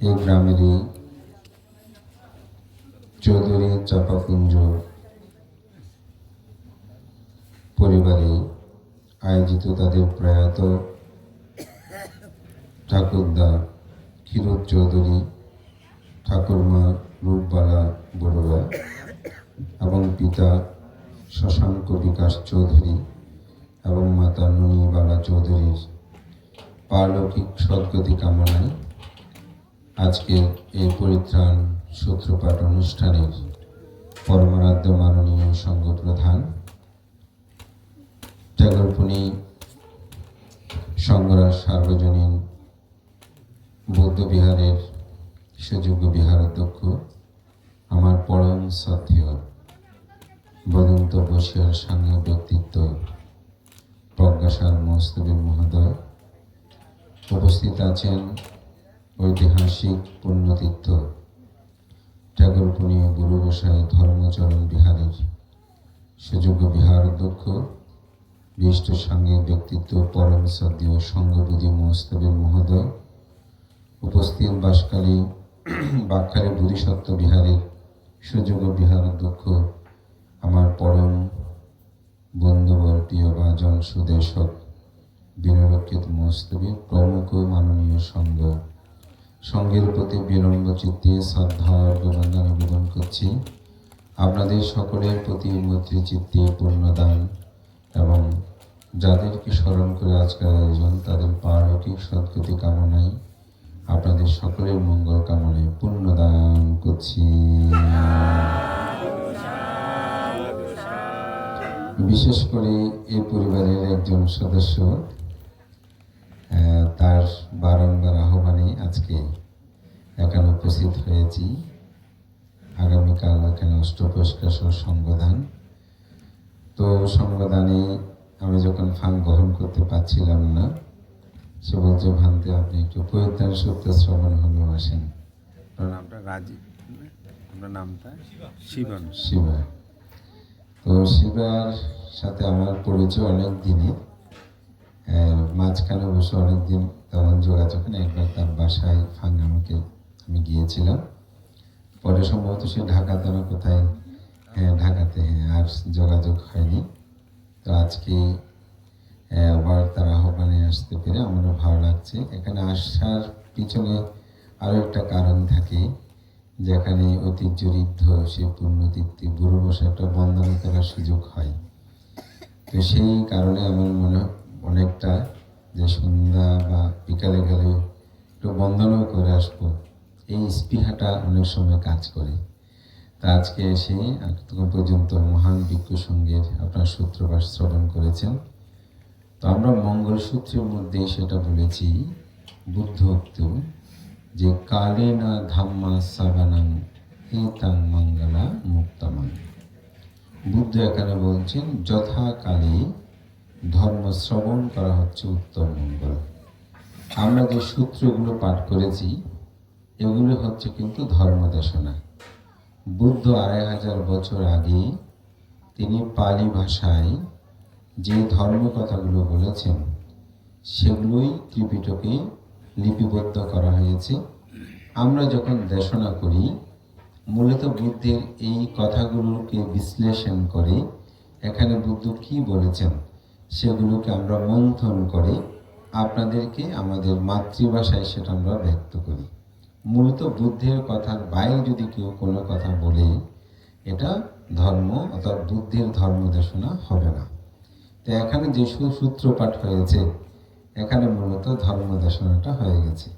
এই গ্রামেরই চৌধুরী চাপাকুঞ্জ পরিবারে আয়োজিত তাদের প্রয়াত ঠাকুরদা ক্ষীরোদ চৌধুরী, ঠাকুরমা রূপবালা বড়ুয়া এবং পিতা শশাঙ্ক বিকাশ চৌধুরী এবং মাতা ননীবালা চৌধুরীর পারলৌকিক সদ্গতি কামনায় আজকের এই পরিত্রাণ সূত্রপাঠ অনুষ্ঠানের পরমারাধ্য মাননীয় সংঘ প্রধান জাগরপুনি সংগ্রাস সার্বজনীন বৌদ্ধ বিহারের সুযোগ্য বিহার অধ্যক্ষ আমার পরম শ্রদ্ধেয় বদন্ত বসিয়ার সাংঘ ব্যক্তিত্ব প্রজ্ঞাসার মস্তবীর মহোদয় উপস্থিত আছেন ঐতিহাসিক পুণ্যতীর্থ। ঠাকুরপুনি গুরু গোসাই ধর্মচরণ বিহারের সুযোগ্য বিহার অধ্যক্ষ, বিশিষ্ট সাংঘিক ব্যক্তিত্ব পরম সদ্য সঙ্গবুধি মহস্তবের মহোদয়, উপস্থিত বাসকালী বাক্কালী বোধিসত্ত্ব বিহারের সুযোগ্য বিহার অধ্যক্ষ, আমার পরম বন্ধুবর প্রিয় বাজন সুদেশক বিনরক্ষিত মস্তবী প্রমুখ মাননীয় সঙ্গ। সঙ্গের প্রতি বিনম্র চিত্তে শ্রদ্ধা অর্ঘ্যবন্দনা নিবেদন করছি। আপনাদের সকলের প্রতি মৈত্রী চিত্তে পূর্ণদান এবং যাদেরকে স্মরণ করে আজকের আয়োজন, তাদের পারলৌকিক সদ্গতি কামনায় আপনাদের সকলের মঙ্গল কামনায় পূর্ণদান করছি। বিশেষ করে এই পরিবারের একজন সদস্য তার বারংবার আহ্বানে আজকে এখানে উপস্থিত হয়েছি। আগামীকাল এখানে অষ্টপুষ্কার সংবিধান তো সংবিধানে আমি যখন ফান গ্রহণ করতে পারছিলাম না সে বলছে ভান্তে আপনি একটু পরিত্রাণ সত্য শ্রবণ হলেও আসেন আপনার রাজীব আপনার নামটা শিবন। শিবা। তো শিবার সাথে আমার পরিচয় অনেক দিনই আহ, মাঝখানে অবশ্য অনেক দিন তেমন যোগাযোগ নেই, একবার তার বাসায় ফাং আমাকে আমি গিয়েছিলাম। পরে সম্ভবত সে ঢাকাতে না কোথায় হ্যাঁ ঢাকাতে হ্যাঁ আর যোগাযোগ হয়নি। তো আজকে আবার তার আহ্বানে আসতে পেরে আমারও ভালো লাগছে। এখানে আসার পিছনে আরও একটা কারণ থাকে, যেখানে ঐতিহ্যঋদ্ধ সে পুণ্যতীর্থে গুরু একটা বন্দনা করার সুযোগ হয়। তো সেই কারণে আমার মনে অনেকটা যে সন্ধ্যা বা বিকালে গেলে একটু বন্দনাও করে আসব, এই স্পৃহাটা অনেক সময় কাজ করে। তা আজকে এসে এতক্ষণ পর্যন্ত মহান বিজ্ঞ সঙ্গের আপনার সূত্রপাত শ্রবণ করেছেন। তো আমরা মঙ্গলসূত্রের মধ্যে সেটা বলেছি বুদ্ধ যে কালে না ধাম্মা সাবানাং হিতাং মঙ্গলা মুক্তামাং। বুদ্ধ এখানে বলছেন, যথাকালে ধর্ম শ্রবণ করা হচ্ছে উত্তম মঙ্গল। আমরা যে সূত্রগুলো পাঠ করেছি, এগুলো হচ্ছে কিন্তু ধর্মদেশনা বুদ্ধ আড়াই হাজার বছর আগে তিনি পালি ভাষায় যে ধর্ম কথাগুলো বলেছেন, সেগুলোই ত্রিপিটকে লিপিবদ্ধ করা হয়েছে। আমরা যখন দেশনা করি, মূলত বুদ্ধের এই কথাগুলোকে বিশ্লেষণ করে এখানে বুদ্ধ কি বলেছেন সেগুলোকে আমরা মন্থন করে আপনাদেরকে আমাদের মাতৃভাষায় সেটা আমরা ব্যক্ত করি। মূলত বুদ্ধের কথার বাইরে যদি কেউ কোনো কথা বলে, এটা ধর্ম অর্থাৎ বুদ্ধের ধর্ম দেশনা হবে না। তো এখানে যে সূত্রপাঠ হয়েছে, এখানে মূলত ধর্ম দেশনাটা হয়ে গেছে।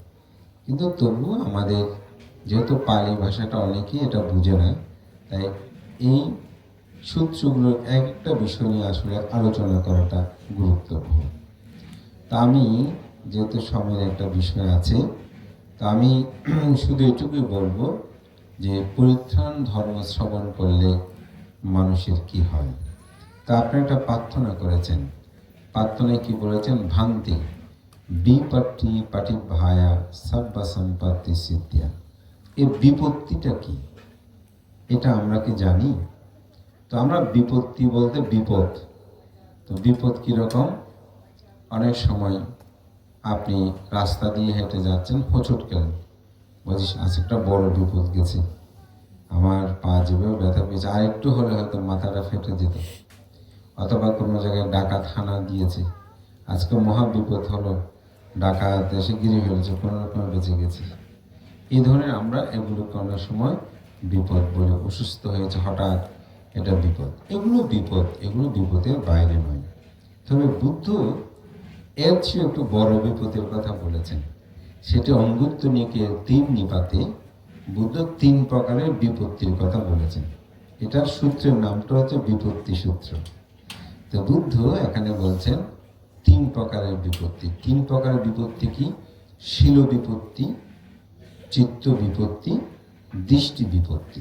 কিন্তু তবুও আমাদের যেহেতু পালি ভাষাটা অনেকেই এটা বুঝে না, তাই এই সূত্রগুলোর এক একটা বিষয় নিয়ে আসলে আলোচনা করাটা গুরুত্বপূর্ণ। তা আমি যেহেতু সময়ের একটা বিষয় আছে তা আমি শুধু এটুকুই বলব যে পরিত্রাণ ধর্ম শ্রবণ করলে মানুষের কি হয়? তা আপনি একটা প্রার্থনা করেছেন। প্রার্থনায় কি বলেছেন? ভান্তি। বিপত্তি পাটি ভায়া সাব্বা সম্পত্তি সিদ্ধিয়া। এই বিপত্তিটা কি? এটা আমরা কি জানি? তো আমরা বিপত্তি বলতে বিপদ? তো বিপদ কীরকম অনেক সময় আপনি রাস্তা দিয়ে হেঁটে যাচ্ছেন, হোঁচট গেলেন বলছিস, আজ একটা বড় বিপদ গেছে। আমার পা যেভাবে ব্যথা পেয়েছে, আর একটু হলে হয়তো মাথাটা ফেটে যেত। অথবা কোনো জায়গায় ডাকাত হানা দিয়েছে। আজকে মহা বিপদ হলো, ডাকাত এসে গিরে ফেলেছে, কোনো রকম বেঁচে গেছে। এই ধরনের আমরা এগুলোকে অনেক সময় বিপদ বলে অসুস্থ হয়েছে, হঠাৎ এটা বিপদ। এগুলো বিপদ, এগুলো বিপদের বাইরে নয়। তবে বুদ্ধ এর চেয়ে একটু বড় বিপদের কথা বলেছেন। সেটি অঙ্গুত্ব নিকে তিন নিপাতে বুদ্ধ তিন প্রকারের বিপত্তির কথা বলেছেন। এটার সূত্রের নামটা হচ্ছে বিপত্তি সূত্র। তো বুদ্ধ এখানে বলছেন, তিন প্রকারের বিপত্তি। তিন প্রকারের বিপত্তি কি? শিল বিপত্তি, চিত্ত বিপত্তি, দৃষ্টি বিপত্তি।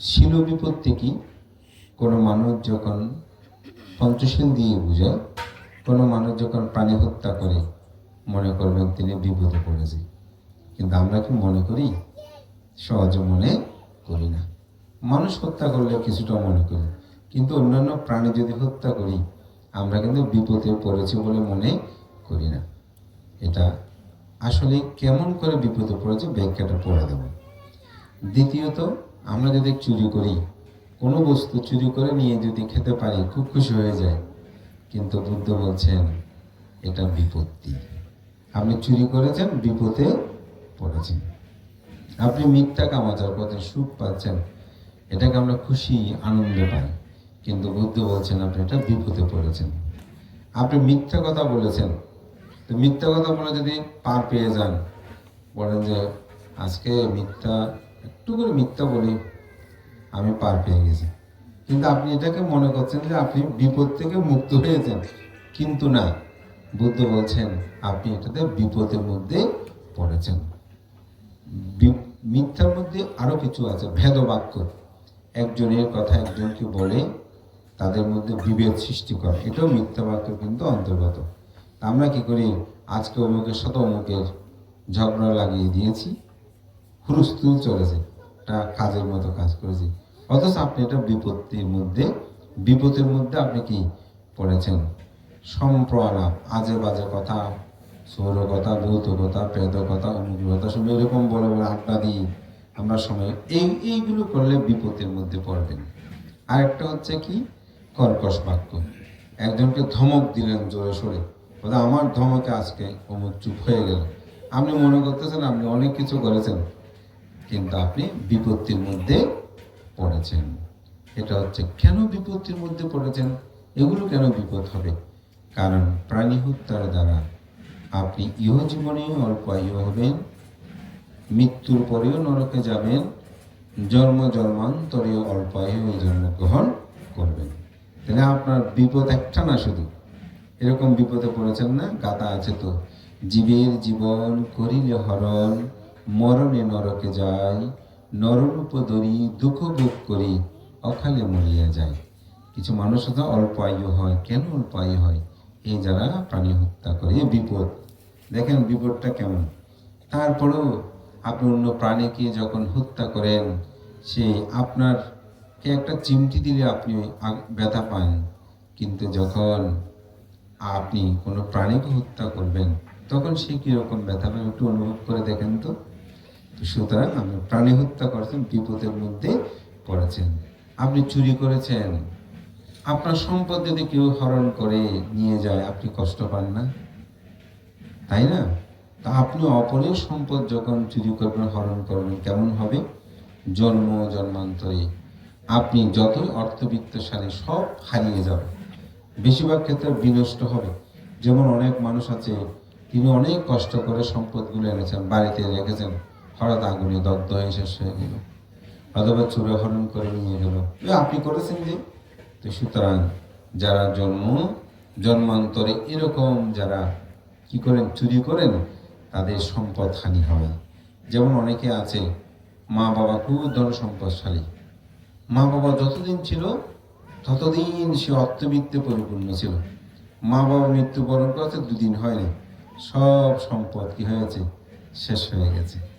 শিল বিপত্তি কি? কোনো মানুষ যখন পঞ্চশীল দিয়ে বুঝায় কোনো মানুষ যখন প্রাণী হত্যা করে, মনে করবেন তিনি বিপদে পড়েছে। কিন্তু আমরা কি মনে করি? সহজে মনে করি না। মানুষ হত্যা করলে কিছুটা মনে করি। কিন্তু অন্যান্য প্রাণী যদি হত্যা করি, আমরা কিন্তু বিপদে পড়েছি বলে মনে করি না। এটা আসলে কেমন করে বিপদে পড়েছে? ব্যাখ্যাটা পড়ে দেব। দ্বিতীয়ত আমরা যদি চুরি করি, কোনো বস্তু চুরি করে নিয়ে যদি খেতে পারি, খুব খুশি হয়ে যায়। কিন্তু বুদ্ধ বলছেন, এটা বিপত্তি। আপনি চুরি করেছেন, বিপদে পড়েছেন। আপনি মিথ্যা কামাচার পথে সুখ পাচ্ছেন, এটাকে আমরা খুশি, আনন্দ পাই। কিন্তু বুদ্ধ বলছেন, আপনি এটা বিপদে পড়েছেন। আপনি মিথ্যা কথা বলেছেন। তো মিথ্যা কথা বলে যদি পার পেয়ে যান, বলেন যে, আজকে মিথ্যা একটু করে মিথ্যা বলি, আমি পার পেয়ে গেছি। কিন্তু আপনি এটাকে মনে করছেন যে আপনি বিপদ থেকে মুক্ত হয়েছেন কিন্তু না, বুদ্ধ বলছেন আপনি এটাতে বিপদের মধ্যে পড়েছেন। মিথ্যার মধ্যে আরও কিছু আছে, ভেদবাক্য। একজনের কথা একজনকে বলে, তাদের মধ্যে বিভেদ সৃষ্টি করে। এটাও মিথ্যা বাক্য, কিন্তু অন্তর্গত। আমরা কি করি? আজকে অমুকের সাথে অমুকের ঝগড়া লাগিয়ে দিয়েছি হুরুস্তুল চলেছে। একটা কাজের মতো কাজ করেছি। অথচ আপনি এটা বিপত্তির মধ্যে, বিপদের মধ্যে আপনি কি পড়েছেন? সম্প্রলাপ আজে বাজে কথা, সৌর কথা, ভৌত কথা, প্রেত কথা অমুক কথা, সব এরকম বলে বলে আড্ডা দিই আমরা সময়, এই, এইগুলো করলে বিপদের মধ্যে পড়বেন। আরেকটা হচ্ছে কি? কর্কশ বাক্য। একজনকে ধমক দিলেন জোরে সোরে। আমার ধমকে আজকে অমুক চুপ হয়ে গেল। আপনি মনে করতেছেন আপনি অনেক কিছু করেছেন কিন্তু আপনি বিপত্তির মধ্যে পড়েছেন। এটা হচ্ছে কেন বিপত্তির মধ্যে পড়েছেন? এগুলো কেন বিপদ হবে? কারণ প্রাণী হত্যার দ্বারা আপনি ইহ জীবনেও অল্প আয়ু হবেন, মৃত্যুর পরেও নরকে যাবেন, জন্ম জন্মান্তরেও অল্প আয়ু জন্মগ্রহণ করবেন। তাহলে আপনার বিপদ একটা না শুধু? এরকম বিপদে পড়েছেন না? গাতা আছে তো, জীবের জীবন করিলে হরণ মরণে নরকে যায় নররূপ ধরি দুঃখ ভোগ করি অকালে মরিয়া যায়। কিছু মানুষ তো অল্প আয়ু হয়, কেন অল্প আয়ু হয়? এই যারা প্রাণী হত্যা করে বিপদ। দেখেন বিপদটা কেমন? তারপরেও আপনি অন্য প্রাণীকে যখন হত্যা করেন, সে আপনার কে একটা চিমটি দিলে আপনি ব্যথা পান। কিন্তু যখন আপনি কোনো প্রাণীকে হত্যা করবেন, তখন সে কীরকম ব্যথা পাবে একটু অনুভব করে দেখেন তো। সুতরাং আপনি প্রাণী হত্যা করেছেন, বিপদের মধ্যে পড়েছেন। আপনি চুরি করেছেন। আপনার সম্পদ যদি কেউ হরণ করে নিয়ে যায়, আপনি কষ্ট পান না? তাই না? তা আপনি অপরের সম্পদ যখন চুরি করবেন, হরণ করবেন, কেমন হবে? জন্ম, জন্মান্তরে আপনি যতই অর্থবিত্তশালী, সব হারিয়ে যাবে। বেশিরভাগ ক্ষেত্রে বিনষ্ট হবে। যেমন অনেক মানুষ আছে, তিনি অনেক কষ্ট করে সম্পদগুলো এনেছেন, বাড়িতে রেখেছেন। হঠাৎ আগুনে দগ্ধ হয়ে শেষ হয়ে গেল। অথবা চুরে হরণ করে নিয়ে গেল। আপনি করেছেন যে? তো সুতরাং যারা জন্ম, জন্মান্তরে এরকম যারা কি করেন, চুরি করেন, তাদের সম্পদ হানি হয়। যেমন অনেকে আছে, মা বাবা খুব ধন সম্পদশালী। মা বাবা যতদিন ছিল, ততদিন সে অর্থবিত্তে পরিপূর্ণ ছিল। মা বাবা মৃত্যুবরণ করেছে, দুদিন হয়নি। সব সম্পদ কি হয়েছে শেষ হয়ে গেছে।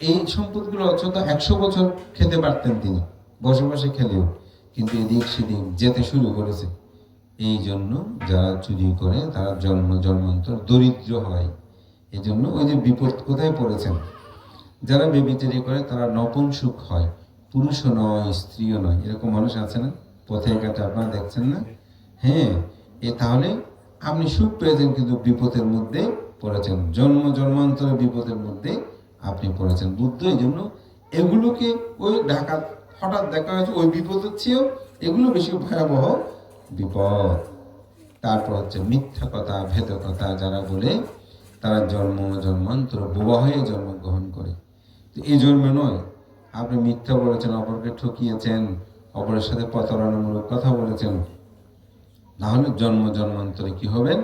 এই সম্পদগুলো অথচ একশো বছর খেতে পারতেন তিনি বসে বসে খেলেও। কিন্তু এদিক সেদিক যেতে শুরু করেছে। এই জন্য যারা চুরি করে, তারা জন্ম, জন্মান্তর দরিদ্র হয়। এই জন্য ওই যে বিপদ কোথায় পড়েছেন? যারা বেবিচারি করে, তারা নপুংসুক হয়। পুরুষও নয়, স্ত্রীও নয়। এরকম মানুষ আছে না? পথে ঘাটে আপনারা দেখছেন না? হ্যাঁ এ তাহলে আপনি সুখ পেয়েছেন, কিন্তু বিপদের মধ্যে পড়েছেন। জন্ম জন্মান্তরে বিপদের মধ্যে আপনি পড়েছেন বুদ্ধ এই জন্য এগুলোকে ওই ডাকাত হঠাৎ দেখা হয়েছে, ওই বিপদের চেয়েও এগুলো বেশি ভয়াবহ বিপদ। তারপর হচ্ছে মিথ্যা কথা, ভেদ কথা যারা বলে, তারা জন্ম, জন্মান্তর, বোবা হয়ে জন্মগ্রহণ করে। তো এই জন্মে নয়, আপনি মিথ্যা বলেছেন, অপরকে ঠকিয়েছেন, অপরের সাথে প্রতারণামূলক কথা বলেছেন তাহলে জন্ম, জন্মান্তরে কি হবেন?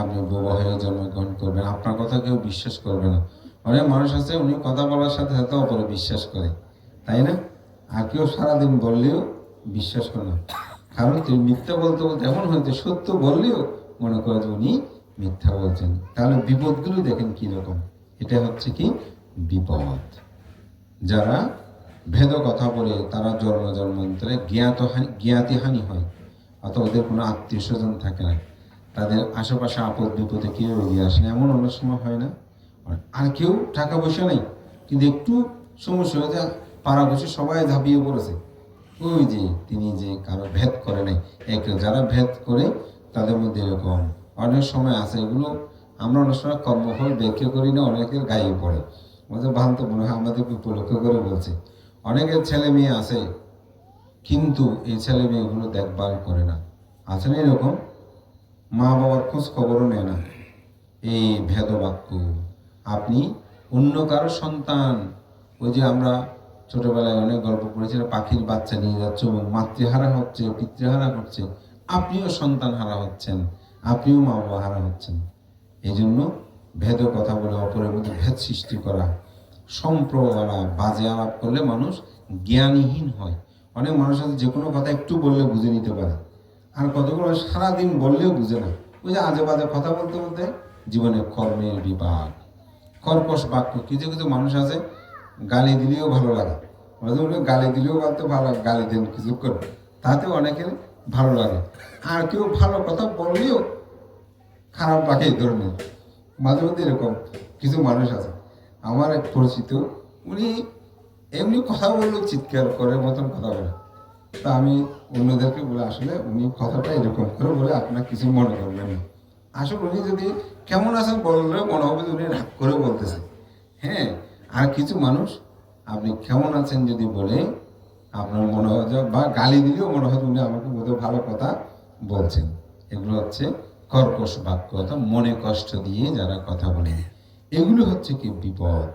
আপনি বোবা হয়ে জন্মগ্রহণ করবেন, আপনার কথা কেউ বিশ্বাস করবে না। অনেক মানুষ আছে, উনি কথা বলার সাথে সাথে অপরে বিশ্বাস করে, তাই না? আর কেউ সারাদিন বললেও বিশ্বাস করে না। কারণ তিনি মিথ্যা বলতে বলতে, এমন হয়েছে, সত্য বললেও মনে করে যে উনি মিথ্যা বলছেন। তাহলে বিপদগুলো দেখেন কি রকম? এটা হচ্ছে কি? বিপদ। যারা ভেদ কথা বলে, তারা জন্ম জন্মান্তরে জ্ঞাত হানি জ্ঞাতিহানি হয়, অথবা ওদের কোনো আত্মীয় স্বজন থাকে না। তাদের আশেপাশে আপদ বিপদে কেউ এগিয়ে আসে না, এমন অনেক সময় হয় না। আর কেউ টাকা পয়সা নেই, কিন্তু একটু সমস্যা হয়ে যায় পাড়া বসে সবাই ঝাঁপিয়ে পড়েছে। ওই যে তিনি যে কারও ভেদ করে নাই, এক যারা ভেদ করে তাদের মধ্যে এরকম অনেক সময় আছে, এগুলো আমরা অনেক সময় কর্মফল ব্যাখ্যা করি না, অনেকের গায়ে পড়ে। আমাদের ভ্রান্ত মনে হয় আমাদেরকে উপলক্ষ করে বলছে। অনেকের ছেলে মেয়ে আছে, কিন্তু এই ছেলে মেয়েগুলো দেখভাল করে না। আছে না এরকম মা বাবার খোঁজ খবরও নেয় না। এই ভেদবাক্য আপনি অন্য কারও সন্তান। ওই যে আমরা ছোটবেলায় অনেক গল্প না, পাখির বাচ্চা নিয়ে যাচ্ছে এবং মাতৃহারা হচ্ছে পিতৃহারা হচ্ছে আপনিও সন্তান হারা হচ্ছেন আপনিও মা বাবা হারা হচ্ছেন। এই জন্য ভেদ কথা বলে অপরের মধ্যে ভেদ সৃষ্টি করা সম্প্রদায় বাজে আলাপ করলে মানুষ জ্ঞানীহীন হয়। অনেক মানুষ আছে যে কোনো কথা একটু বললে বুঝে নিতে পারে। আর কতগুলো সারাদিন বললেও বুঝে না। ওই যে আজে বাজে কথা বলতে বলতে জীবনে কর্মের বিপাক। কর্কশ বাক্য, কিছু কিছু মানুষ আছে, গালি দিলেও ভালো লাগে। গালি দিলেও বলতে ভালো গালি দেন কিছু করবে। তাতে অনেকের ভালো লাগে। আর কেউ ভালো কথা বললেও খারাপ লাগে এই ধরনের। মাঝে মধ্যে এরকম কিছু মানুষ আছে। আমার এক পরিচিত, উনি এমনি কথা বললেও চিৎকার করে, মতন কথা বলে। তা আমি অন্যদেরকে বলে, আসলে উনি কথাটা এরকম করে বলে আপনার কিছু মনে করবেন না। আসলে উনি যদি কেমন আছেন বললে মনে হবে উনি রাগ করে বলতেছে। হ্যাঁ আর কিছু মানুষ, আপনি কেমন আছেন যদি বলে, আপনার মনে হয় বা গালি দিলেও মনে হয় উনি আমাকে বোধহয় ভালো কথা বলছেন। এগুলো হচ্ছে কর্কশ বাক্য অর্থাৎ মনে কষ্ট দিয়ে যারা কথা বলে। এগুলো হচ্ছে কি বিপদ?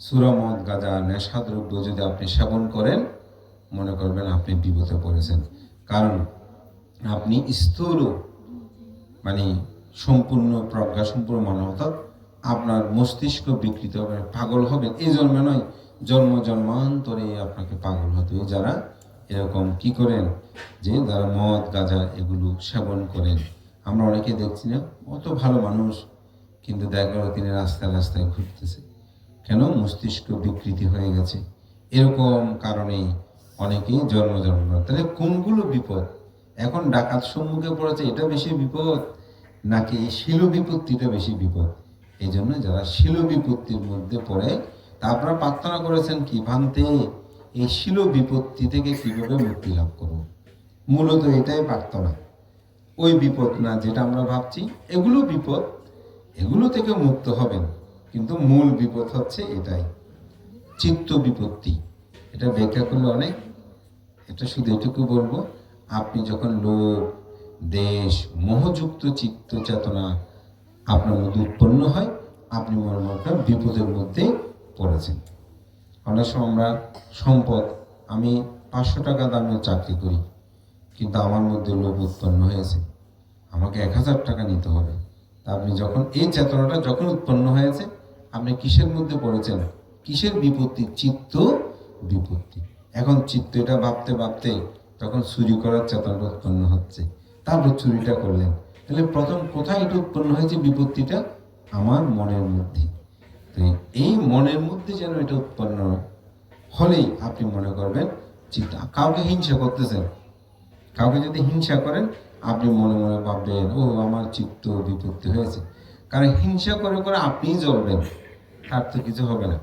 সুরমদ গাঁজা, নেশাদ্রব্য যদি আপনি সেবন করেন, মনে করবেন আপনি বিপদে পড়েছেন। কারণ আপনি স্থূল মানে সম্পূর্ণ প্রজ্ঞা, সম্পূর্ণ মনে আপনার মস্তিষ্ক বিকৃত হবে পাগল হবেন এই জন্মে নয়, জন্ম জন্মান্তরে আপনাকে পাগল হতে যারা এরকম কি করেন যে যারা মদ, গাঁজা এগুলো সেবন করেন? আমরা অনেকে দেখছি না, অত ভালো মানুষ, কিন্তু দেখা তিনি রাস্তায় রাস্তায় ঘুরতেছে। কেন? মস্তিষ্ক বিকৃতি হয়ে গেছে। এরকম কারণেই অনেকেই জন্ম জন্ম তাহলে কোনগুলো বিপদ? এখন ডাকাত সম্মুখে পড়েছে, এটা বেশি বিপদ। নাকি এই শিল বিপত্তিটা বেশি বিপদ? এই জন্য যারা শিল বিপত্তির মধ্যে পড়ে তা আপনারা প্রার্থনা করেছেন কি, ভান্তে, এই শিল বিপত্তি থেকে কীভাবে মুক্তি লাভ করব? মূলত এটাই প্রার্থনা। ওই বিপদ না, যেটা আমরা ভাবছি, এগুলো বিপদ, এগুলো থেকে মুক্ত হবেন। কিন্তু মূল বিপদ হচ্ছে এটাই, চিত্ত বিপত্তি। এটা ব্যাখ্যা করলে অনেক, এটা শুধু এটুকু বলব, আপনি যখন লোক দেশ, মোহযুক্ত চিত্ত চেতনা আপনার মধ্যে উৎপন্ন হয়, আপনি মনে মনে বিপদের মধ্যে পড়েছেন। অনেক সময় আমরা সম্পদ, আমি পাঁচশো টাকা দামের চাকরি করি, কিন্তু আমার মধ্যে লোভ উৎপন্ন হয়েছে। আমাকে এক হাজার টাকা নিতে হবে। তা আপনি যখন এই চেতনাটা যখন উৎপন্ন হয়েছে, আপনি কিসের মধ্যে পড়েছেন? কিসের বিপত্তি? চিত্ত বিপত্তি। এখন চিত্ত এটা ভাবতে ভাবতে তখন চুরি করার চেতনাটা উৎপন্ন হচ্ছে। তারপর চুরিটা করলেন তাহলে প্রথম কোথায় এটা উৎপন্ন হয়েছে বিপত্তিটা? আমার মনের মধ্যে। তো এই মনের মধ্যে যেন এটা উৎপন্ন হলেই আপনি মনে করবেন চিত্ত কাউকে হিংসা করতেছেন। কাউকে যদি হিংসা করেন, আপনি মনে মনে ভাববেন, ও, আমার চিত্ত বিপত্তি হয়েছে। কারণ হিংসা করে করে আপনিই জ্বলবেন, তার তো কিছু হবে না।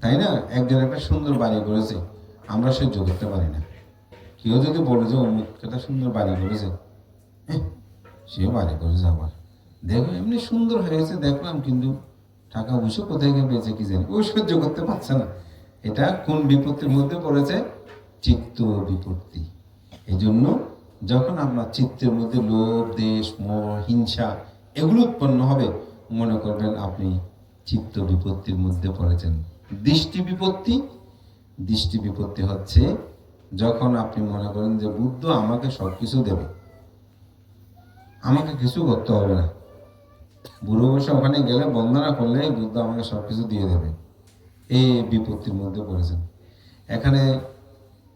তাই না? একজন একটা সুন্দর বাড়ি করেছে, আমরা সহ্য করতে পারি না। কেউ যদি বলে যে অমুক একটা সুন্দর বাড়ি করেছে সেও বাড়ি করে আবার। দেখো, এমনি সুন্দর হয়েছে দেখলাম, কিন্তু টাকা পয়সা কোথায় গিয়ে বেঁচে কি জানি। ও সহ্য করতে পারছে না। এটা কোন বিপত্তির মধ্যে পড়েছে? চিত্ত বিপত্তি। এই জন্য যখন আপনার চিত্তের মধ্যে লোভ, দেশ, মোহ, হিংসা এগুলো উৎপন্ন হবে, মনে করবেন আপনি চিত্ত বিপত্তির মধ্যে পড়েছেন। দৃষ্টি বিপত্তি দৃষ্টি বিপত্তি হচ্ছে যখন আপনি মনে করেন যে বুদ্ধ আমাকে সব কিছু দেবে। আমাকে কিছু করতে হবে না। বুড়ো বসে ওখানে গেলে বন্দনা করলেই বুদ্ধ আমাকে সব কিছু দিয়ে দেবে। এই বিপত্তির মধ্যে পড়েছেন। এখানে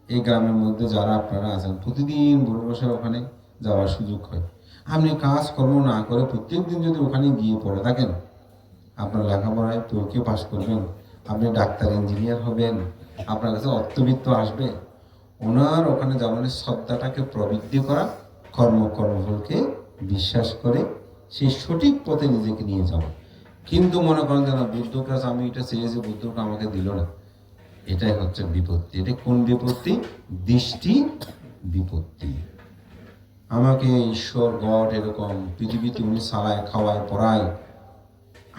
এই গ্রামের মধ্যে যারা আপনারা আছেন, প্রতিদিন বুড়ো বসে ওখানে যাওয়ার সুযোগ হয়। আপনি কাজ কর্ম না করে প্রত্যেক দিন যদি ওখানে গিয়ে পড়ে থাকেন, আপনার লেখাপড়ায় পরীক্ষা পাশ করবেন, আপনি ডাক্তার, ইঞ্জিনিয়ার হবেন, আপনার কাছে অর্থবিত্ত আসবে, ওনার ওখানে যেমন শ্রদ্ধাটাকে প্রবৃদ্ধি করা কর্ম কর্মফলকে বিশ্বাস করে সেই সঠিক পথে নিজেকে নিয়ে যাওয়া কিন্তু মনে করেন যে না আমি এটা চেয়েছি বুদ্ধকে আমাকে দিল না। এটাই হচ্ছে বিপত্তি। এটা কোন বিপত্তি? দৃষ্টি বিপত্তি। আমাকে ঈশ্বর, গড এরকম পৃথিবীতে উনি সালায় খাওয়ায়, পড়ায়,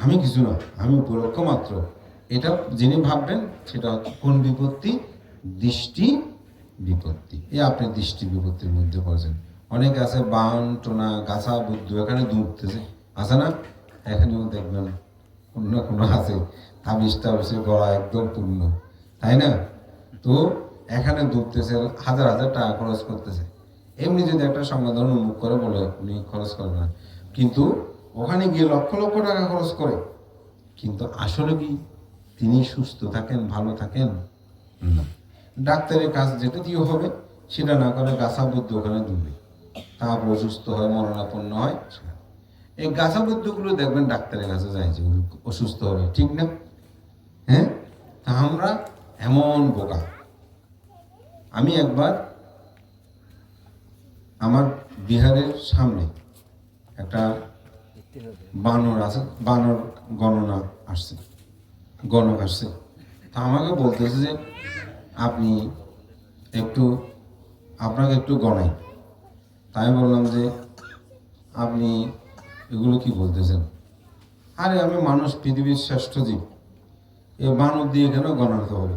আমি কিছু না, আমি উপলক্ষ মাত্র। এটা যিনি ভাববেন, সেটা হচ্ছে কোন বিপত্তি? দৃষ্টি বিপত্তি। এ আপনি দৃষ্টি বিপত্তির মধ্যে পড়েছেন। অনেক আছে বান, টোনা, গাছা, বুদ্ধ, এখানে দুধতেছে আছে না? এখানেও দেখবেন কোনো না। কোনো আছে। তাবিজটা হচ্ছে গলা একদম পূর্ণ। তাই না? তো এখানে ডুবতেছে, হাজার হাজার টাকা খরচ করতেছে। এমনি যদি একটা সংবাদ উন্মুখ করে বলে উনি খরচ করবে না। কিন্তু ওখানে গিয়ে লক্ষ লক্ষ টাকা খরচ করে। কিন্তু আসলে কি? তিনি সুস্থ থাকেন, ভালো থাকেন? ডাক্তারের কাজ যেটা দিয়ে হবে, সেটা না করে গাছা, বুদ্ধ ওখানে ডুববে তারপর অসুস্থ হয়, মরণাপন্ন হয়। এই গাছা বুদ্ধগুলো দেখবেন ডাক্তারের কাছে যায় যে অসুস্থ হবে, ঠিক না? হ্যাঁ? তা আমরা এমন বোকা। আমি একবার আমার বিহারের সামনে একটা বানর আছে, বানর গণনা আসছে, গণক আসছে। তা আমাকে বলতেছে যে, আপনি একটু, আপনাকে একটু গণাই। তাই বললাম যে, আপনি এগুলো কি বলতেছেন? আরে, আমি মানুষ, পৃথিবীর শ্রেষ্ঠ জীব। এ বানর দিয়ে কেন গণাতে হবে?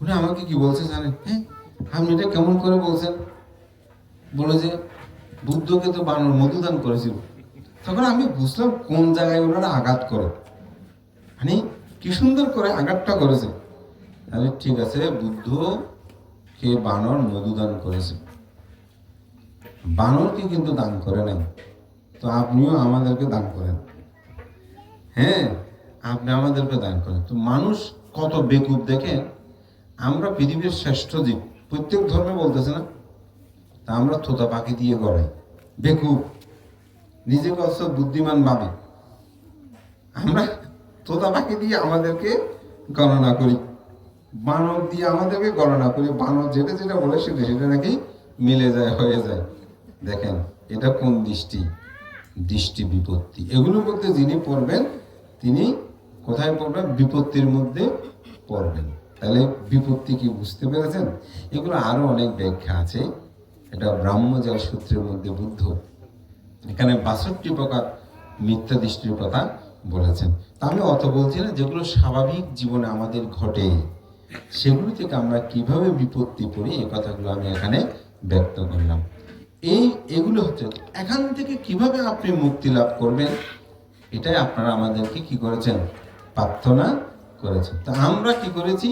উনি আমাকে কি বলছে জানেন? হ্যাঁ আপনি এটা কেমন করে বলছেন? বলে যে, বুদ্ধকে তো বানর মধুদান করেছিল। তখন আমি বুঝলাম কোন জায়গায় ওনারা আঘাত করে। মানে কি সুন্দর করে আঘাতটা করেছে। তাহলে ঠিক আছে বুদ্ধ কে বানর মধুদান করেছে। বানরকে কিন্তু দান করে নাই। তো আপনিও আমাদেরকে দান করেন। হ্যাঁ আপনি আমাদেরকে দান করেন। তো মানুষ কত বেকুব দেখেন আমরা পৃথিবীর শ্রেষ্ঠ জীব। প্রত্যেক ধর্মে বলতেছে না? তা আমরা থোতা পাখি দিয়ে গড়াই। বেকুব। নিজেকে অত বুদ্ধিমান ভাবে। আমরা তোতা পাখি দিয়ে আমাদেরকে গণনা করি। বানর দিয়ে আমাদেরকে গণনা করি। বানর যেটা যেটা বলে সেটা সেটা নাকি মিলে যায়, হয়ে যায়। দেখেন, এটা কোন দৃষ্টি? দৃষ্টি বিপত্তি। এগুলোর মধ্যে যিনি পড়বেন, তিনি কোথায় পড়বেন? বিপত্তির মধ্যে পড়বেন। তাহলে বিপত্তি কি বুঝতে পেরেছেন? এগুলো আরও অনেক ব্যাখ্যা আছে। এটা ব্রাহ্মজাল সূত্রের মধ্যে বুদ্ধ। এখানে বাষট্টি প্রকার মিথ্যা দৃষ্টির কথা বলেছেন। তা আমি অত বলছি না, যেগুলো স্বাভাবিক জীবনে আমাদের ঘটে, সেগুলো থেকে আমরা কীভাবে বিপত্তি পড়ি এই কথাগুলো আমি এখানে ব্যক্ত করলাম। এই, এগুলো হচ্ছে এখান থেকে কীভাবে আপনি মুক্তি লাভ করবেন? এটাই আপনারা আমাদেরকে কি করেছেন? প্রার্থনা করেছেন। তা আমরা কি করেছি?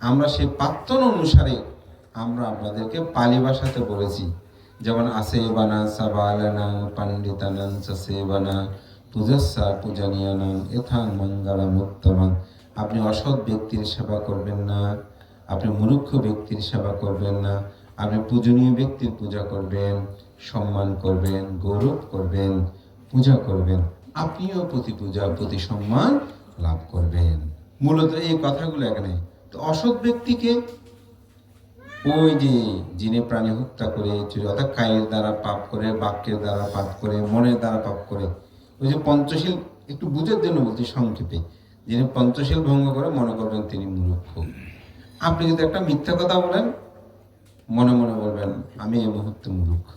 আমরা সেই প্রার্থনা অনুসারে আমরা আপনাদেরকে পালি ভাষাতে বলেছি। যেমন, আসে বানা সাবালানা পাণ্ডিতানাং সেবানা পূজস্যা পূজনীয়ানাং এথাং মঙ্গলম উত্তমং আপনি অসৎ ব্যক্তির সেবা করবেন না। আপনি মূর্খ ব্যক্তির সেবা করবেন না। আপনি পূজনীয় ব্যক্তির পূজা করবেন, সম্মান করবেন, গৌরব করবেন, পূজা করবেন। আপনিও প্রতি পূজা, প্রতি সম্মান লাভ করবেন। মূলত এই কথাগুলো এখানে। তো অসৎ ব্যক্তিকে ওই যে যিনি প্রাণী হত্যা করে অর্থাৎ কায়ের দ্বারা পাপ করে, বাক্যের দ্বারা পাপ করে, মনের দ্বারা পাপ করে, ওই যে পঞ্চশীল, একটু বুঝের জন্য বলছি সংক্ষেপে। যিনি পঞ্চশীল ভঙ্গ করে মনে করবেন তিনি মূর্খ। আপনি যদি একটা মিথ্যা কথা বলেন মনে মনে বলবেন, আমি এই মুহূর্তে মূর্খ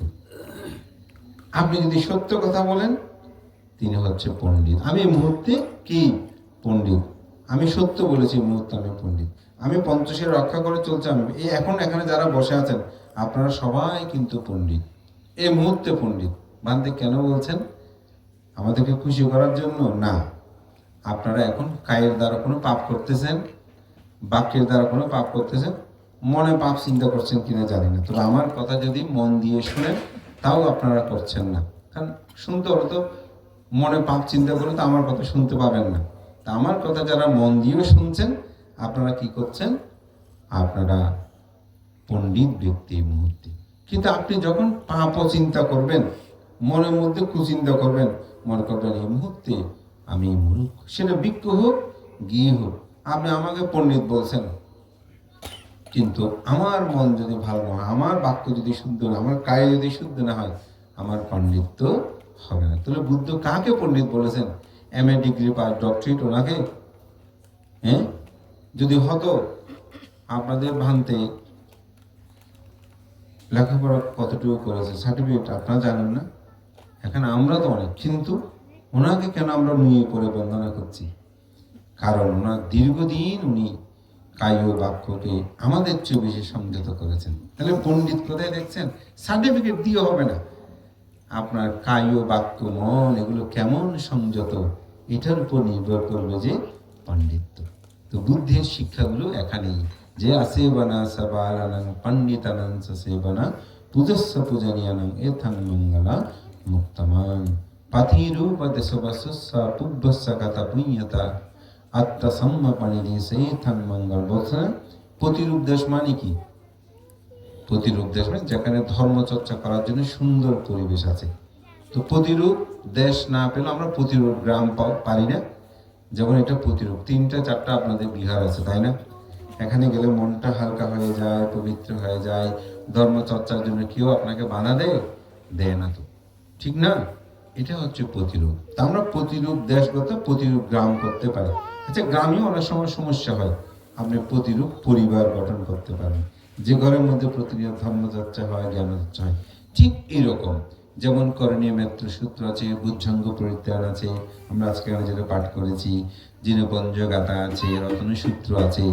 আপনি যদি সত্য কথা বলেন, তিনি হচ্ছে পণ্ডিত। আমি এই মুহূর্তে কি পণ্ডিত? আমি সত্য বলেছি এই মুহূর্তে আমি পণ্ডিত। আমি পঞ্চশীল রক্ষা করে চলছে, আমি এই এখন এখানে যারা বসে আছেন, আপনারা সবাই কিন্তু পণ্ডিত। এই মুহূর্তে পণ্ডিত। বান্ধে কেন বলছেন? আমাদেরকে খুশি করার জন্য? না। আপনারা এখন কায়ের দ্বারা কোনো পাপ করতেছেন, বাক্যের দ্বারা কোনো পাপ করতেছেন মনে পাপ চিন্তা করছেন কিনা জানি না। তবে আমার কথা যদি মন দিয়ে শুনেন, তাও আপনারা করছেন না। কারণ শুনতে হলে তো মনে পাপ চিন্তা করে তো আমার কথা শুনতে পাবেন না। তা আমার কথা যারা মন দিয়েও শুনছেন, আপনারা কি করছেন? আপনারা পণ্ডিত ব্যক্তি এই মুহূর্তে। কিন্তু আপনি যখন পাপ চিন্তা করবেন, মনের মধ্যে কুচিন্তা করবেন, মনে করবেন, এই মুহূর্তে আমি মূর্খ। সেটা বিজ্ঞ হোক গিয়ে হোক। আপনি আমাকে পণ্ডিত বলছেন। কিন্তু আমার মন যদি ভালো না হয়, আমার বাক্য যদি শুদ্ধ না আমার কায় যদি শুদ্ধ না হয়, আমার পাণ্ডিত্য হবে না। তাহলে বুদ্ধ কাকে পণ্ডিত বলেছেন? M A degree pass doctorate ওনাকে? হ্যাঁ? যদি হতো, আপনাদের ভান্তে লেখাপড়া কতটুকু করেছে? সার্টিফিকেট আপনারা জানেন না? এখানে আমরা তো অনেক, কিন্তু ওনাকে কেন আমরা নিয়ে পরে বন্দনা করছি? কারণ ওনার দীর্ঘদিন উনি কায় বাক্যকে আমাদের চেয়ে বেশি সংযত করেছেন। তাহলে পণ্ডিত কোথায় দেখছেন? সার্টিফিকেট দিয়ে হবে না। আপনার কায় বাক্য, মন, এগুলো কেমন সংযত এটার উপর নির্ভর করবে যে পাণ্ডিত্য। তো বুদ্ধের শিক্ষাগুলো এখানেই। যে আসে বানা সবার সবালানং পণ্ডিতানং সেবনা পূজস্ব পূজনীয়ানং এথাং মঙ্গলা মুক্তমান পাথিরূপ দেশবসস্য পুব্বস্য কথা পুণ্যতা। আত্মসম্মপণিনি সেথাং মঙ্গল বলছে? প্রতিরূপ দেশ মানে কি? প্রতিরূপ দেশ মানে যেখানে ধর্মচর্চা করার জন্য সুন্দর পরিবেশ আছে। তো প্রতিরূপ দেশ না পেলে আমরা প্রতিরূপ গ্রাম পারি না। যেমন এটা প্রতিরূপ। তিনটা, চারটা আপনাদের বিহার আছে, তাই না? এখানে গেলে মনটা হালকা হয়ে যায়, পবিত্র হয়ে যায়। ধর্মচর্চার জন্য কেউ আপনাকে বাধা দেয়? দেয় না তো। ঠিক না? এটা হচ্ছে প্রতিরূপ। তা আমরা প্রতিরূপ দেশগত প্রতিরূপ গ্রাম করতে পারি। আচ্ছা গ্রামেও অনেক সময় সমস্যা হয়। আপনি প্রতিরূপ পরিবার গঠন করতে পারেন। যে ঘরের মধ্যে প্রতিনিয়ত ধর্মযাত্রা হয় জ্ঞানচর্চা হয়, ঠিক এইরকম যেমন করণীয় সূত্র আছে, বুদ্ধঙ্গ পরিত্রাণ আছে, আমরা আজকে যেটা পাঠ করেছি জিনপঞ্জ গাথা আছে, রতন সূত্র আছে।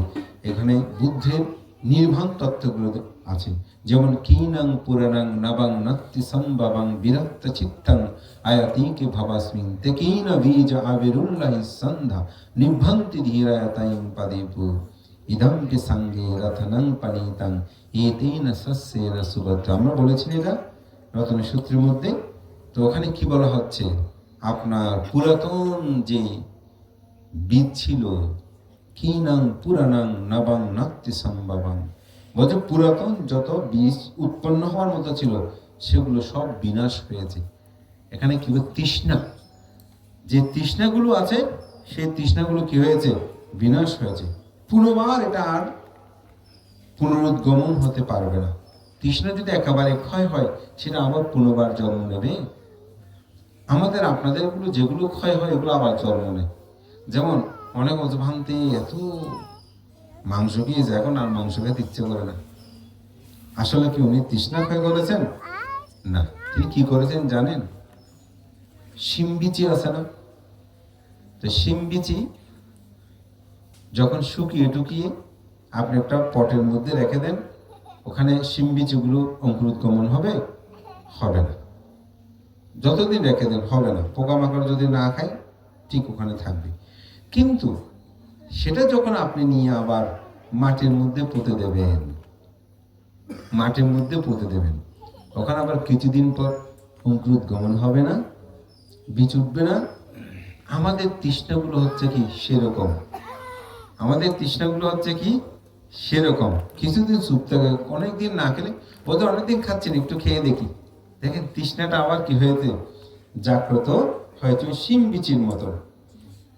এখানে বুদ্ধের নির্ভান তত্ত্বগুলো আছে। যেমন কিনাং পুরাণাং নবাং নত্তি সম্ভবাং বিরক্ত চিত্তাং আয়াতিকে তে তেকিন বীজ আবিরুল্লাহি সন্ধ্যা নিভ্রান্তি ধীরায়তাইং পাদেপু। ইদম্পি সঙ্গে রথনং পানিতাং এতেন সস্যের সুভদ্রা। আমরা বলেছি এটা রতন সূত্রের মধ্যে। তো ওখানে কি বলা হচ্ছে? আপনার পুরাতন যে বীজ ছিল কিনাং পুরানাং নবাং নাত্তি সম্ভবাং। বলছে পুরাতন যত বীজ উৎপন্ন হওয়ার মতো ছিল, সেগুলো সব বিনাশ হয়েছে। এখানে কি? তৃষ্ণা। যে তৃষ্ণাগুলো আছে, সেই তৃষ্ণাগুলো কি হয়েছে? বিনাশ হয়েছে। পুনর্বার এটা আর পুনরুদ্গমন হতে পারবে না। তৃষ্ণা যদি একেবারে ক্ষয় হয়, সেটা আবার পুনর্বার জন্ম নেবে। আমাদের আপনাদেরগুলো যেগুলো ক্ষয় হয়, এগুলো আবার জন্ম নেয়। যেমন অনেক অজভান্তি এত মাংস খেয়েছে এখন আর মাংস খেতে ইচ্ছে করে না। আসলে কি উনি তৃষ্ণা ক্ষয় করেছেন? না, তিনি কি করেছেন জানেন? শিমবিচি আছে না? তো শিমবিচি যখন শুকিয়ে টুকিয়ে আপনি একটা পটের মধ্যে রেখে দেন, ওখানে শিমবিচিগুলো অঙ্কুরোদ্গমন হবে? হবে না। যতদিন রেখে দেন, হবে না। পোকামাকড় যদি না খায়, ঠিক ওখানে থাকবে। কিন্তু সেটা যখন আপনি নিয়ে আবার মাটির মধ্যে পুঁতে দেবেন, মাটির মধ্যে পুঁতে দেবেন ওখানে আবার কিছুদিন পর অঙ্কুরোদ্গমন হবে না, বীজ উঠবে না। আমাদের তৃষ্ণাগুলো হচ্ছে কি সেরকম। আমাদের তৃষ্ণাগুলো হচ্ছে কি সেরকম। কিছুদিন চুপ থাকে, অনেকদিন না খেলে বোধহয় অনেকদিন খাচ্ছেন একটু খেয়ে দেখি। দেখেন তৃষ্ণাটা আবার কি হয়েছে? জাগ্রত হয়েছে শিম বিচির মতো।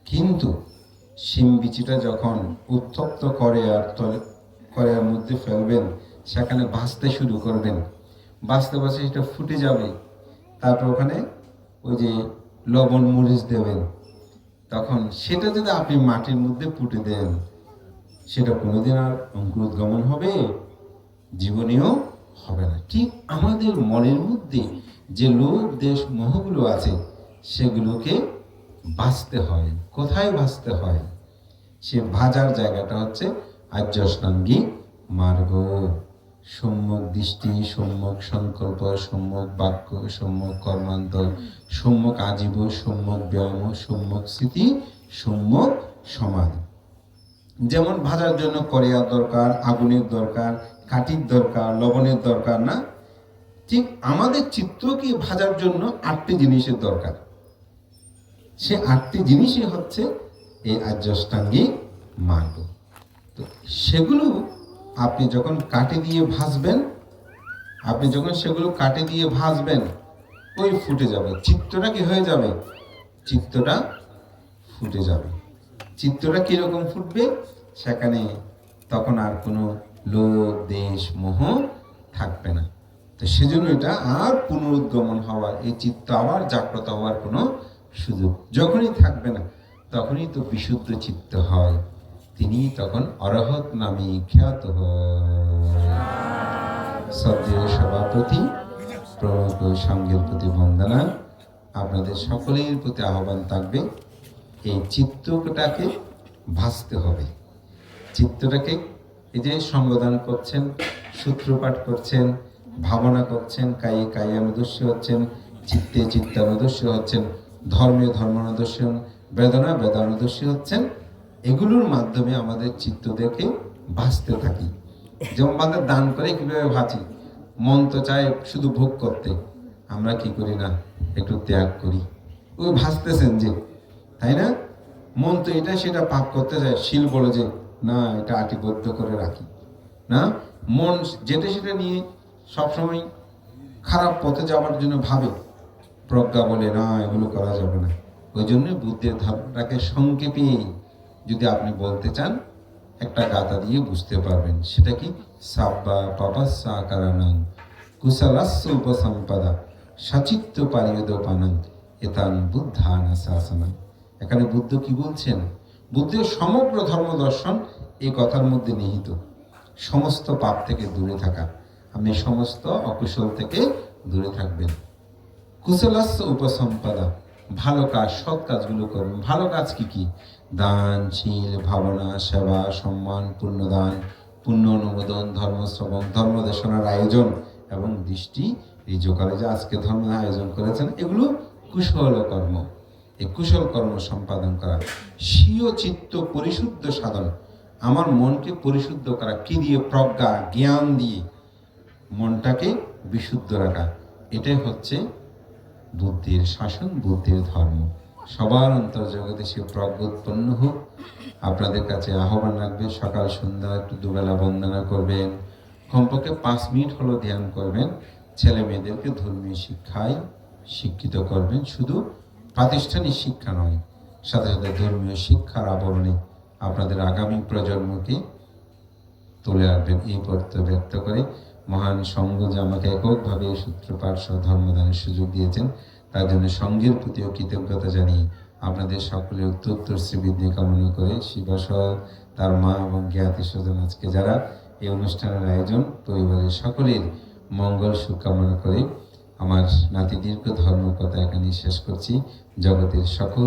কিন্তু শিম বিচিটা যখন উত্তপ্ত করে আর তলে করে আর মধ্যে ফেলবেন, সেখানে ভাসতে শুরু করবেন। ভাসতে ভাসতে সেটা ফুটে যাবে। তারপর ওখানে ওই যে লবণ মরিচ দেবেন। তখন সেটা যদি আপনি মাটির মধ্যে পুঁতে দেন, সেটা কোনোদিন আর অঙ্কুরোদ্গমন হবে, জীবনেও হবে না। ঠিক আমাদের মনের মধ্যে যে লোভ, দেশ, মোহগুলো আছে, সেগুলোকে বাঁচতে হয়। কোথায় বাঁচতে হয়? সে ভাজার জায়গাটা হচ্ছে আর্যষ্টাঙ্গী মার্গ। সম্যক দৃষ্টি, সম্যক সংকল্প, সম্যক বাক্য, সম্যক কর্মান্তর, সম্যক আজীব, সম্যক ব্যায়াম, সম্যক স্মৃতি, সম্যক সমাধি। যেমন ভাজার জন্য করিয়ার দরকার, আগুনের দরকার, কাঠির দরকার, লবণের দরকার না, ঠিক আমাদের চিত্রকে ভাজার জন্য আটটি জিনিসের দরকার? সে আটটি জিনিসই হচ্ছে এই আর্যষ্টাঙ্গিক মার্গ। তো সেগুলো আপনি যখন কাটে দিয়ে ভাসবেন আপনি যখন সেগুলো কাটে দিয়ে ভাসবেন ওই ফুটে যাবে। চিত্রটা কি হয়ে যাবে? চিত্রটা ফুটে যাবে। চিত্রটা কীরকম ফুটবে? সেখানে তখন আর কোনো লোভ, দেশ, মোহ থাকবে না। তো সেজন্য এটা আর পুনরুদ্গমন হওয়ার, এই চিত্ত আবার জাগ্রত হওয়ার কোনো সুযোগ। যখনই থাকবে না, তখনই তো বিশুদ্ধ চিত্ত হয়। তিনি তখন অরহত নামে খ্যাত হয়। সভাপতি, প্রমুখ সঙ্গের প্রতি বন্দনা। আপনাদের সকলের প্রতি আহ্বান থাকবে, এই চিত্তটাকে ভাসতে হবে। চিত্তটাকে এই যে সঙ্গদান করছেন সূত্রপাঠ করছেন, ভাবনা করছেন, কায়ে কায়ানুদস্য হচ্ছেন, চিত্তে চিত্তানুদস্য হচ্ছেন ধর্মে ধর্মানুদস্য বেদনা বেদানুদস্য হচ্ছেন, এগুলোর মাধ্যমে আমাদের চিত্ত দেখে ভাসতে থাকি। যেমন আমাদের দান করে কীভাবে ভাজি মন তো চায় শুধু ভোগ করতে। আমরা কি করি না? একটু ত্যাগ করি। ওই ভাসতেছেন যে, তাই না? মন তো এটা, সেটা পাপ করতে যায়। শিল বলে যে, না, এটা আটিবদ্ধ করে রাখি। না? মন যেটা, সেটা নিয়ে সবসময় খারাপ পথে যাওয়ার জন্য ভাবে। প্রজ্ঞা বলে, না, এগুলো করা যাবে না। ওই জন্য বুদ্ধের ধর্মটাকে সংক্ষেপে যদি আপনি বলতে চান, একটা গাথা দিয়ে বুঝতে পারবেন। সেটা কি? সাব্বা পাপাসা কারণাং কুশলাস্য উপসম্পদা সচিত্ত পারিয়দপানাং এতান বুদ্ধানা শাসনা। এখানে বুদ্ধ কি বলছেন? বুদ্ধের সমগ্র ধর্ম দর্শন এই কথার মধ্যে নিহিত। সমস্ত পাপ থেকে দূরে থাকা। আপনি সমস্ত অকুশল থেকে দূরে থাকবেন। কুশলাস্য উপসম্পদা। ভালো কাজ, সৎ কাজগুলো করুন। ভালো কাজ কি কি? দান শীল ভাবনা, সেবা, সম্মান, পুণ্যদান, পুণ্য অনুমোদন ধর্মশ্রবণ ধর্মদেশনার আয়োজন এবং দৃষ্টি। এই যে আজকে ধর্ম আয়োজন করেছেন, এগুলো কুশল কর্ম। এই কুশল কর্ম সম্পাদন করা, স্বীয় চিত্ত পরিশুদ্ধ সাধন। আমার মনকে পরিশুদ্ধ করা, কি দিয়ে? প্রজ্ঞা, জ্ঞান দিয়ে। মনটাকে বিশুদ্ধ রাখা। এটাই হচ্ছে বুদ্ধির শাসন, বুদ্ধির ধর্ম। সবার অন্তর্জগতে সে প্রজ্ঞ উৎপন্ন হোক। আপনাদের কাছে আহ্বান রাখবে সকাল, সন্ধ্যা, একটু দুবেলা বন্দনা করবেন। কমপক্ষে পাঁচ মিনিট হলো ধ্যান করবেন। ছেলে মেয়েদেরকে ধর্মীয় শিক্ষায় শিক্ষিত করবেন। শুধু প্রাতিষ্ঠানিক শিক্ষা নয়, সাথে সাথে ধর্মীয় শিক্ষার আবরণে আপনাদের আগামী প্রজন্মকে তুলে আনবেন। এই কর্তব্য ব্যক্ত করে মহান সঙ্গ যে আমাকে এককভাবে সূত্রপাঠ সহ ধর্মদানের সুযোগ দিয়েছেন, তার জন্য সঙ্ঘের প্রতিও কৃতজ্ঞতা জানিয়ে আপনাদের সকলের উত্তর শ্রীবৃদ্ধি কামনা করে শিবাসহ তার মা এবং জ্ঞাতি স্বজন আজকে যারা এই অনুষ্ঠানের আয়োজন, পরিবারের সকলের মঙ্গল সুখ কামনা করে আমার নাতি দীর্ঘ ধর্ম কথা এখানে শেষ করছি। জগতের সকল